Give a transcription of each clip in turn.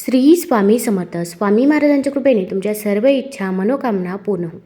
श्री स्वामी समर्थ. स्वामी महाराजांच्या कृपेने तुमच्या सर्व इच्छा मनोकामना पूर्ण हो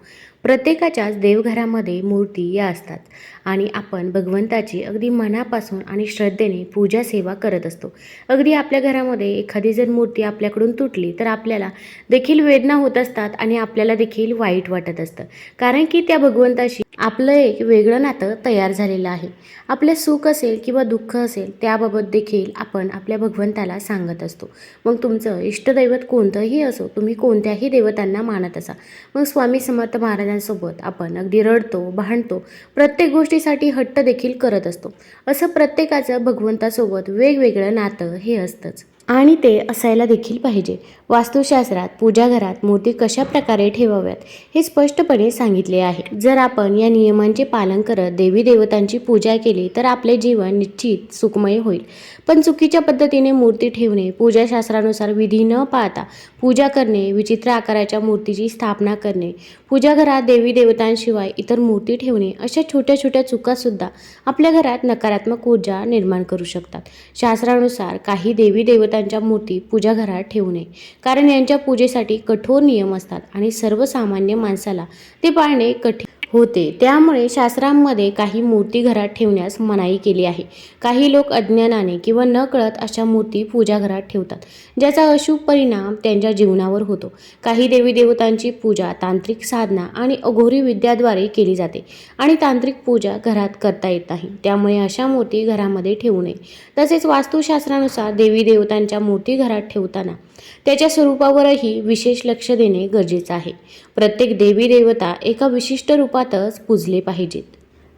प्रत्येकाच्याच देवघरामध्ये मूर्ती या असतात. आणि आपण भगवंताची अगदी मनापासून आणि श्रद्धेने पूजा सेवा करत असतो. अगदी आपल्या घरामध्ये एखादी जर मूर्ती आपल्याकडून तुटली तर आपल्याला देखील वेदना होत असतात आणि आपल्याला देखील वाईट वाटत असतं. कारण की त्या भगवंताशी आपलं एक वेगळं नातं तयार झालेलं आहे. आपलं सुख असेल किंवा दुःख असेल त्याबाबत देखील आपण आपल्या भगवंताला सांगत असतो. मग तुमचं इष्टदैवत कोणतंही असो तुम्ही कोणत्याही देवतांना मानत असा. मग स्वामी समर्थ महाराजांसोबत आपण अगदी रडतो भांडतो प्रत्येक गोष्ट गोष्टीसाठी हट्ट देखील करत असतो. असं प्रत्येकाचं भगवंतासोबत वेगवेगळं नातं हे असतंच. आणि ते असायला देखील पाहिजे. वास्तुशास्त्रात पूजाघरात मूर्ती कशा प्रकारे ठेवाव्यात हे स्पष्टपणे सांगितले आहे. जर आपण या नियमांचे पालन करत देवी देवतांची पूजा केली तर आपले जीवन निश्चित सुखमय होईल. पण चुकीच्या पद्धतीने मूर्ती ठेवणे पूजाशास्त्रानुसार विधी न पाहता पूजा करणे विचित्र आकाराच्या मूर्तीची स्थापना करणे पूजाघरात देवी देवतांशिवाय इतर मूर्ती ठेवणे अशा छोट्या छोट्या चुकासुद्धा आपल्या घरात नकारात्मक ऊर्जा निर्माण करू शकतात. शास्त्रानुसार काही देवी देवता देवतांच्या मूर्ती पूजा घरात ठेवू नये. कारण यांच्या पूजेसाठी कठोर नियम असतात आणि सर्वसामान्य माणसाला ते पाळणे कठीण होते. त्यामुळे शास्त्रांमध्ये काही मूर्ती घरात ठेवण्यास मनाई केली आहे. काही लोक अज्ञानाने किंवा न कळत अशा मूर्ती पूजा घरात ठेवतात ज्याचा अशुभ परिणाम त्यांच्या जीवनावर होतो. काही देवी देवतांची पूजा तांत्रिक साधना आणि अघोरी विद्याद्वारे केली जाते आणि तांत्रिक पूजा घरात करता येत नाही. त्यामुळे अशा मूर्ती घरामध्ये ठेवू नये. तसेच वास्तुशास्त्रानुसार देवी देवतांच्या मूर्ती घरात ठेवताना त्याच्या स्वरूपावरही विशेष लक्ष देणे गरजेचं आहे. प्रत्येक देवी देवता एका विशिष्ट रूपातच पूजले पाहिजेत.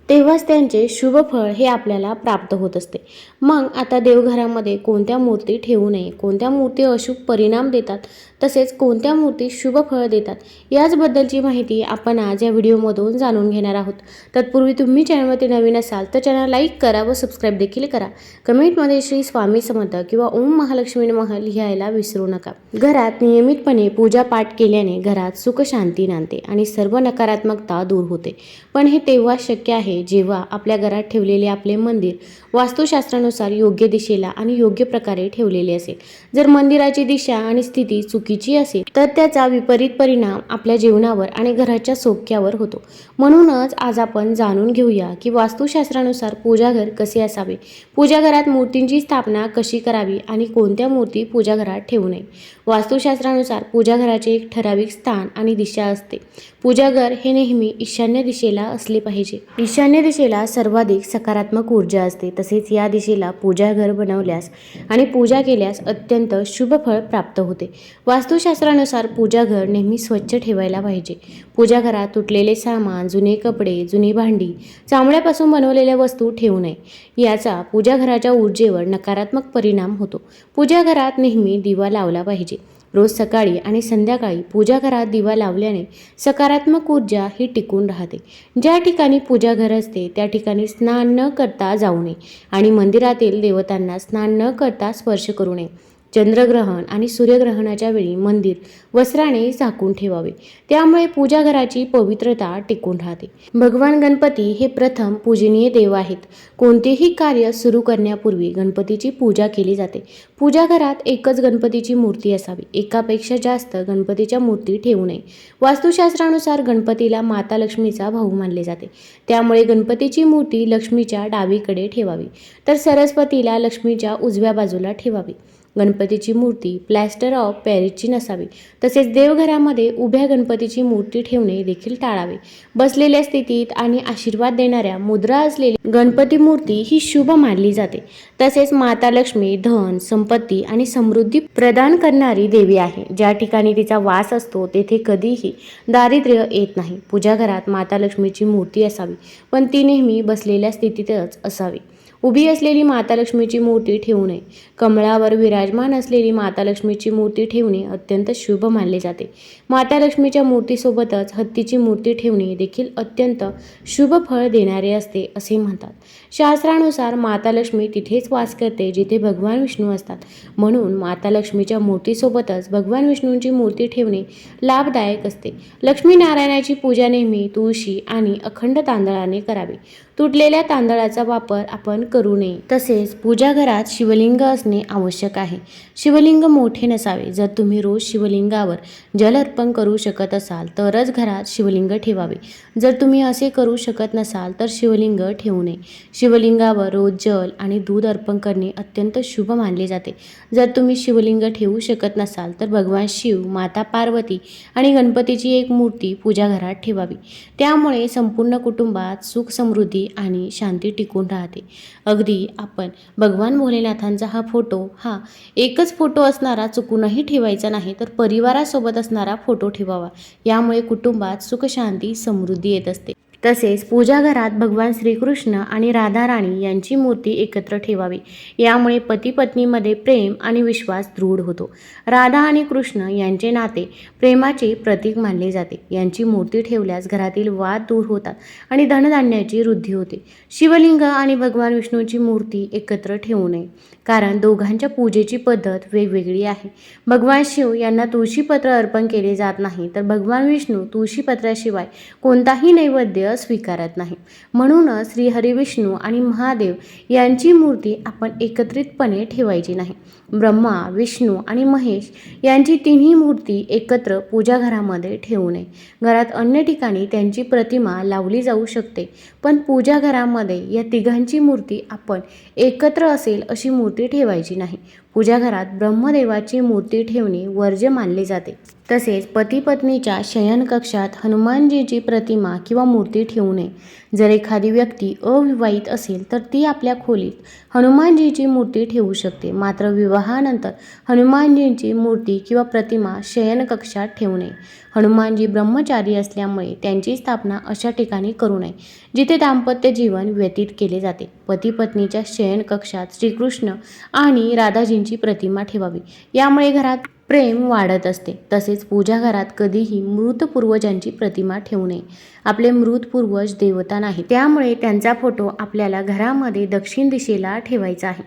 तेव्हाच त्यांचे शुभ फळ हे आपल्याला प्राप्त होत असते. मग आता देवघरामध्ये कोणत्या मूर्ती ठेवू नये कोणत्या मूर्ती अशुभ परिणाम देतात तसेच कोणत्या मूर्ती शुभ फळ देतात याचबद्दलची माहिती आपण आज या व्हिडिओमधून जाणून घेणार आहोत. तत्पूर्वी तुम्ही चॅनलवरती नवीन असाल तर चॅनल लाईक करा व सबस्क्राईब देखील करा. कमेंटमध्ये श्री स्वामी समर्थ किंवा ओम महालक्ष्मी महल लिहायला विसरू नका. घरात नियमितपणे पूजा पाठ केल्याने घरात सुख शांती नांदते आणि सर्व नकारात्मकता दूर होते. पण हे तेव्हा शक्य आहे जेव्हा आपल्या घरात ठेवलेले आपले मंदिर वास्तुशास्त्रानुसार योग्य दिशेला आणि योग्य प्रकारे ठेवलेले असेल. जर मंदिराची दिशा आणि स्थिती चुकीची असेल तर त्याचा विपरीत परिणाम आपल्या जीवनावर आणि घराच्या सौख्यावर होतो. म्हणूनच आज आपण जाणून घेऊया की वास्तुशास्त्रानुसार पूजाघर कसे असावे? पूजाघरात मूर्तींची स्थापना कशी करावी आणि कोणत्या मूर्ती पूजाघरात ठेवू नये? वास्तुशास्त्रानुसार पूजाघराचे एक ठराविक स्थान आणि दिशा असते. पूजाघर हे नेहमी ईशान्य दिशेला असले पाहिजे. ईशान्य दिशेला सर्वाधिक सकारात्मक ऊर्जा असते. तसेच या दिशेला पूजाघर बनवल्यास आणि पूजा केल्यास अत्यंत शुभ फळ प्राप्त होते. वास्तुशास्त्रानुसार पूजाघर नेहमी स्वच्छ ठेवायला पाहिजे. पूजाघरात तुटलेले सामान जुने कपडे जुनी भांडी चामड्यापासून बनवलेल्या वस्तू ठेवू नये. याचा पूजाघराच्या ऊर्जेवर नकारात्मक परिणाम होतो. पूजाघरात नेहमी दिवा लावला पाहिजे. रोज सकाळी आणि संध्याकाळी पूजा घरात दिवा लावल्याने सकारात्मक ऊर्जा ही टिकून राहते. ज्या ठिकाणी पूजा घर असते त्या ठिकाणी स्नान न करता जाऊ नये आणि मंदिरातील देवतांना स्नान न करता स्पर्श करू नये. चंद्रग्रहण आणि सूर्यग्रहणाच्या वेळी मंदिर वस्त्राने झाकून ठेवावे. त्यामुळे पूजा घराची पवित्रता टिकून राहते. भगवान गणपती हे प्रथम पूजनीय देव आहेत. कोणतेही कार्य सुरू करण्यापूर्वी गणपतीची पूजा केली जाते. पूजा घरात एकच गणपतीची मूर्ती असावी. एकापेक्षा जास्त गणपतीच्या मूर्ती ठेवू नये. वास्तुशास्त्रानुसार गणपतीला माता लक्ष्मीचा भाऊ मानले जाते. त्यामुळे गणपतीची मूर्ती लक्ष्मीच्या डावीकडे ठेवावी. तर सरस्वतीला लक्ष्मीच्या उजव्या बाजूला ठेवावी. गणपतीची मूर्ती प्लॅस्टर ऑफ पॅरिसची नसावी. तसेच देवघरामध्ये उभ्या गणपतीची मूर्ती ठेवणे देखील टाळावे. बसलेल्या स्थितीत आणि आशीर्वाद देणाऱ्या मुद्रा असलेली गणपती मूर्ती ही शुभ मानली जाते. तसेच माता लक्ष्मी धन संपत्ती आणि समृद्धी प्रदान करणारी देवी आहे. ज्या ठिकाणी तिचा वास असतो तेथे कधीही दारिद्र्य येत नाही. पूजाघरात माता लक्ष्मीची मूर्ती असावी पण ती नेहमी बसलेल्या स्थितीतच असावी. उभी असलेली माता लक्ष्मीची मूर्ती ठेवू नये. कमळावर विराजमान असलेली माता लक्ष्मीची मूर्ती ठेवणे अत्यंत शुभ मानले जाते. माता लक्ष्मीच्या मूर्तीसोबतच हत्तीची मूर्ती ठेवणे देखील अत्यंत शुभ फळ देणारे असते असे म्हणतात. शास्त्रानुसार माता लक्ष्मी तिथेच वास करते जिथे भगवान विष्णू असतात. म्हणून माता लक्ष्मीच्या मूर्तीसोबतच भगवान विष्णूंची मूर्ती ठेवणे लाभदायक असते. लक्ष्मी नारायणाची पूजा नेहमी तुळशी आणि अखंड तांदळाने करावी. तुटलेल्या तांदळाचा वापर आपण करू नये. तसेच पूजा घरात शिवलिंग असणे आवश्यक आहे. शिवलिंग मोठे नसावे. जर तुम्ही रोज शिवलिंगावर जल अर्पण करू शकत असाल तरच घरात शिवलिंग ठेवावे. जर तुम्ही असे करू शकत नसाल तर शिवलिंग ठेवू नये. शिवलिंगावर रोज जल आणि दूध अर्पण करणे अत्यंत शुभ मानले जाते. जर तुम्ही शिवलिंग ठेवू शकत नसाल तर भगवान शिव माता पार्वती आणि गणपतीची एक मूर्ती पूजा घरात ठेवावी. त्यामुळे संपूर्ण कुटुंबात सुख समृद्धी आणि शांती टिकून राहते. अगदी आपण भगवान भोलेनाथांचा हा फोटो हा एकच फोटो असणारा चुकूनही ठेवायचा नाही तर परिवारासोबत असणारा फोटो ठेवावा. यामुळे कुटुंबात सुखशांती समृद्धी येत असते. तसेच पूजाघरात भगवान श्रीकृष्ण आणि राधा राणी यांची मूर्ती एकत्र ठेवावी. यामुळे पती पत्नीमध्ये प्रेम आणि विश्वास दृढ होतो. राधा आणि कृष्ण यांचे नाते प्रेमाचे प्रतीक मानले जाते. यांची मूर्ती ठेवल्यास घरातील वाद दूर होतात आणि धनधान्याची वृद्धी होते. शिवलिंग आणि भगवान विष्णूची मूर्ती एकत्र ठेवू नये. कारण दोघांच्या पूजेची पद्धत वेगवेगळी आहे. भगवान शिव यांना तुळशीपत्र अर्पण केले जात नाही तर भगवान विष्णू तुळशीपत्राशिवाय कोणताही नैवेद्य स्वीकारत नाही. म्हणूनच श्री हरिविष्णू आणि महादेव यांची मूर्ती आपण एकत्रितपणे ठेवायची नाही. ब्रह्मा विष्णू आणि महेश यांची तिन्ही मूर्ती एकत्र पूजा घरामध्ये ठेवू नये. घरात अन्य ठिकाणी त्यांची प्रतिमा लावली जाऊ शकते पण पूजा घरामध्ये या तिघांची मूर्ती आपण एकत्र असेल अशी मूर्ती ठेवायची नाही. पूजा घरात ब्रह्मदेवाची मूर्ती ठेवणे वर्ज्य मानले जाते. तसेच पती पत्नीच्या शयनकक्षात हनुमानजीची प्रतिमा किंवा मूर्ती ठेवू नये. जर एखादी व्यक्ती अविवाहित असेल तर ती आपल्या खोलीत हनुमानजीची मूर्ती ठेवू शकते. मात्र विवाहानंतर हनुमानजींची मूर्ती किंवा प्रतिमा शयनकक्षात ठेवू नये. हनुमानजी ब्रह्मचारी असल्यामुळे त्यांची स्थापना अशा ठिकाणी करू नये जिथे दाम्पत्य जीवन व्यतीत केले जाते. पती पत्नीच्या शयनकक्षात श्रीकृष्ण आणि राधाजींची प्रतिमा ठेवावी. यामुळे घरात प्रेम वाढत असते. तसेच पूजा घरात कधीही मृत पूर्वजांची प्रतिमा ठेवू नये. आपले मृत पूर्वज देवता नाही त्यामुळे त्यांचा फोटो आपल्याला घरामध्ये दक्षिण दिशेला ठेवायचा आहे.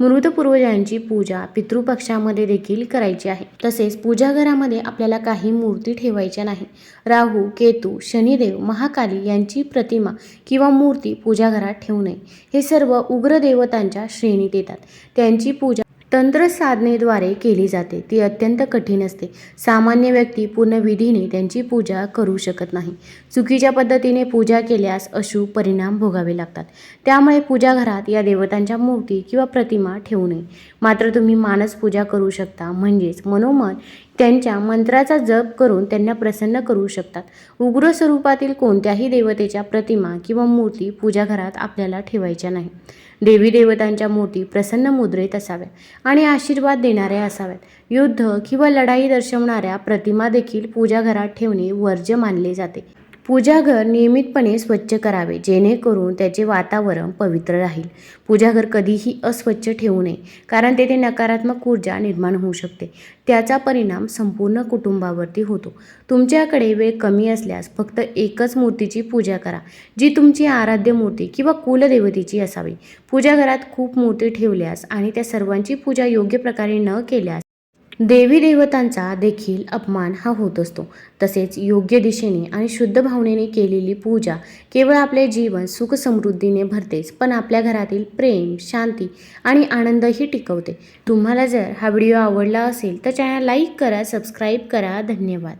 मृत पूर्वजांची पूजा पितृपक्षामध्ये देखील करायची आहे. तसेच पूजा घरामध्ये आपल्याला काही मूर्ती ठेवायच्या नाही. राहू केतू शनिदेव महाकाली यांची प्रतिमा किंवा मूर्ती पूजा घरात ठेवू नये. हे सर्व उग्र देवतांच्या श्रेणीत येतात. त्यांची पूजा तंत्र साधनेद्वारे केली जाते. ती अत्यंत कठीण असते. सामान्य व्यक्ती पूर्ण विधीने त्यांची पूजा करू शकत नाही. चुकीच्या पद्धतीने पूजा केल्यास अशुभ परिणाम भोगावे लागतात. त्यामुळे पूजा घरात या देवतांच्या मूर्ती किंवा प्रतिमा ठेवू नये. मात्र तुम्ही मानस पूजा करू शकता. म्हणजेच मनोमन त्यांच्या मंत्राचा जप करून त्यांना प्रसन्न करू शकतात. उग्र स्वरूपातील कोणत्याही देवतेच्या प्रतिमा किंवा मूर्ती पूजाघरात आपल्याला ठेवायच्या नाही. देवी देवतांच्या मूर्ती प्रसन्न मुद्रेत असाव्या आणि आशीर्वाद देणाऱ्या असाव्यात. युद्ध किंवा लढाई दर्शवणाऱ्या प्रतिमा देखील पूजा घरात ठेवणे वर्ज्य मानले जाते. पूजाघर नियमितपणे स्वच्छ करावे जेणेकरून त्याचे वातावरण पवित्र राहील. पूजाघर कधीही अस्वच्छ ठेवू नये कारण तेथे नकारात्मक ऊर्जा निर्माण होऊ शकते. त्याचा परिणाम संपूर्ण कुटुंबावरती होतो. तुमच्याकडे वेळ कमी असल्यास फक्त एकच मूर्तीची पूजा करा जी तुमची आराध्य मूर्ती किंवा कुलदेवतेची असावी. पूजाघरात खूप मूर्ती ठेवल्यास आणि त्या सर्वांची पूजा योग्य प्रकारे न केल्यास देवी देवतांचा देखील अपमान हा होत असतो. तसेच योग्य दिशेने आणि शुद्ध भावनेने केलेली पूजा केवळ आपले जीवन सुख समृद्धीने भरतेच पण आपल्या घरातील प्रेम शांती आणि आनंदही टिकवते. तुम्हाला जर हा व्हिडिओ आवडला असेल तर चॅनल लाईक करा सबस्क्राईब करा. धन्यवाद.